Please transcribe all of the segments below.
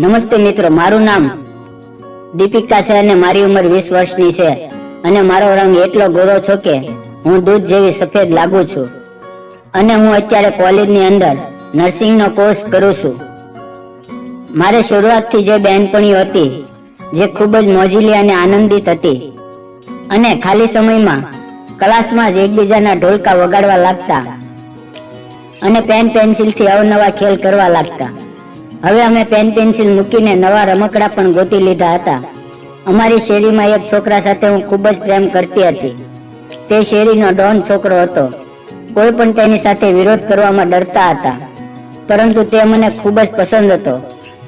નમસ્તે મિત્રો, મારું નામ દીપિકા છે અને મારી ઉંમર વીસ વર્ષની છે. અને મારો રંગ એટલો ગોરો છો કે હું દૂધ જેવી સફેદ લાગુ છું. અને હું અત્યારે કોલેજની અંદર નર્સિંગનો કોર્સ કરું છું. મારે શરૂઆતથી જે બહેનપણીઓ હતી, જે ખૂબ જ મોજીલી અને આનંદિત હતી. અને ખાલી સમયમાં ક્લાસમાં જ એકબીજાના ઢોલકા વગાડવા લાગતા. અને પેન પેન્સિલથી અવનવા ખેલ કરવા લાગતા. હવે અમે પેન પેન્સિલ મૂકીને નવા રમકડા પણ ગોતી લીધા હતા. અમારી શેરીમાં એક છોકરા સાથે હું ખૂબ જ પ્રેમ કરતી હતી. તે શેરીનો ડોન છોકરો હતો. કોઈ પણ તેની સાથે વિરોધ કરવામાં ડરતા હતા. પરંતુ તે મને ખૂબ જ પસંદ હતો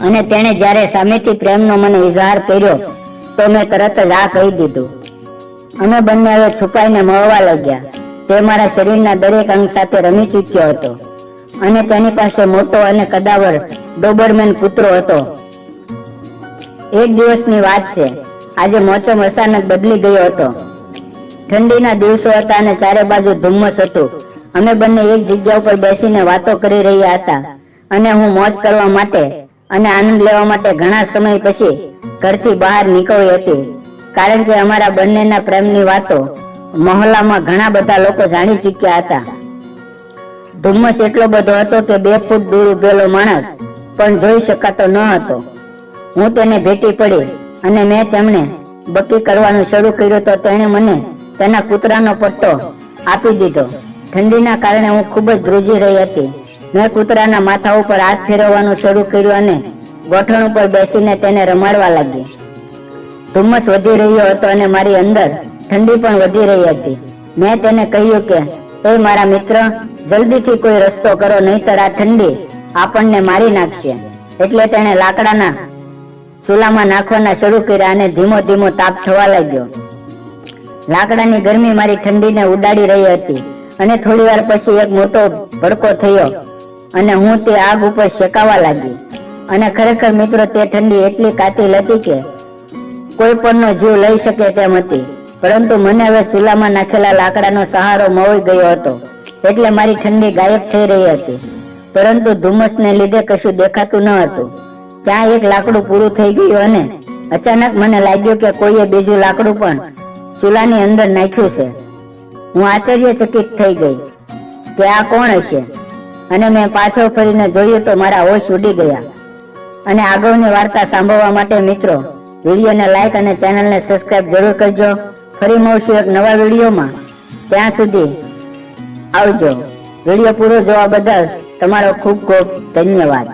અને તેણે જ્યારે સામેથી પ્રેમનો મને ઇઝહાર કર્યો, તો મેં તરત જ આ કહી દીધું. અમે બંને હવે છુપાઈને મળવા લાગ્યા. તે મારા શરીરના દરેક અંગ સાથે રમી ચૂક્યો હતો. અને તેની પાસે મોટો અને કદાવર ડોબરમેન કૂતરો હતો. એક દિવસની વાત છે. આજે મોસમ અચાનક બદલી ગયો હતો. ઠંડીના દિવસો હતા અને ચારે બાજુ ધુમ્મસ હતું. અમે બંને એક જગ્યા ઉપર બેસીને વાતો કરી રહ્યા હતા. અને હું મોજ કરવા માટે અને આનંદ લેવા માટે ઘણા સમય પછી ઘરથી બહાર નીકળી હતી. કારણ કે અમારા બંનેના પ્રેમની વાતો મહોલ્લામાં ઘણા બધા લોકો જાણી ચૂક્યા હતા. ધુમ્મસ એટલો બધો હતો કે બે ફૂટ દૂર ઉભેલો માણસ પણ જોઈ શકાતો ન હતો. હું તેને ભેટી પડી અને મેં તેમણે બકી કરવાનું શરૂ કર્યું તો તેણે મને તેના કૂતરાનો પટ્ટો આપી દીધો. ઠંડીના કારણે હું ખૂબ જ ધ્રુજી રહી હતી. મેં કૂતરાના માથા ઉપર હાથ ફેરવવાનું શરૂ કર્યું અને ગોઠણ ઉપર બેસીને તેને રમાડવા લાગી. ધુમ્મસ વધી રહ્યો હતો અને મારી અંદર ઠંડી પણ વધી રહી હતી. મેં તેને કહ્યું કે એ મારા મિત્ર, જલ્દીથી કોઈ રસ્તો કરો, નહીતર આ ઠંડી આપણને મારી નાખશે. એટલે તેણે લાકડાના ચૂલામાં નાખવાના શરૂ કર્યા અને ધીમો ધીમો તાપ થવા લાગ્યો. લાકડાની ગરમી મારી ઠંડીને ઉડાડી રહી હતી અને થોડી વાર પછી એક મોટો ભડકો થયો અને હું તે આગ ઉપર શેકાવા લાગી. અને ખરેખર મિત્રો, તે ઠંડી એટલી કાતિલ હતી કે કોઈ પણનો જીવ લઈ શકે તેમ હતી. પરંતુ મને હવે ચૂલામાં નાખેલા લાકડાનો સહારો મળી ગયો હતો. એટલે મારી ઠંડી ગાયબ થઈ રહી હતી. પરંતુ ધુમ્મસને લીધે કશું દેખાતું ન હતું. ત્યાં એક લાકડું પૂરું થઈ ગયું અને અચાનક મને લાગ્યું કે કોઈએ બીજું લાકડું પણ ચૂલાની અંદર નાખ્યું છે. હું આશ્ચર્યચકિત થઈ ગઈ કે આ કોણ હશે? અને મેં પાછો ફરીને જોયું તો મારા હોશ ઉડી ગયા. અને આગળની વાર્તા સાંભળવા માટે મિત્રો, વિડીયોને લાઈક અને ચેનલને સબસ્ક્રાઇબ જરૂર કરજો. ફરી મળશું એક નવા વિડીયોમાં. ત્યાં સુધી આવજો. વીડિયો પૂરો જોવા બદલ તમારો ખૂબ ખૂબ ધન્યવાદ.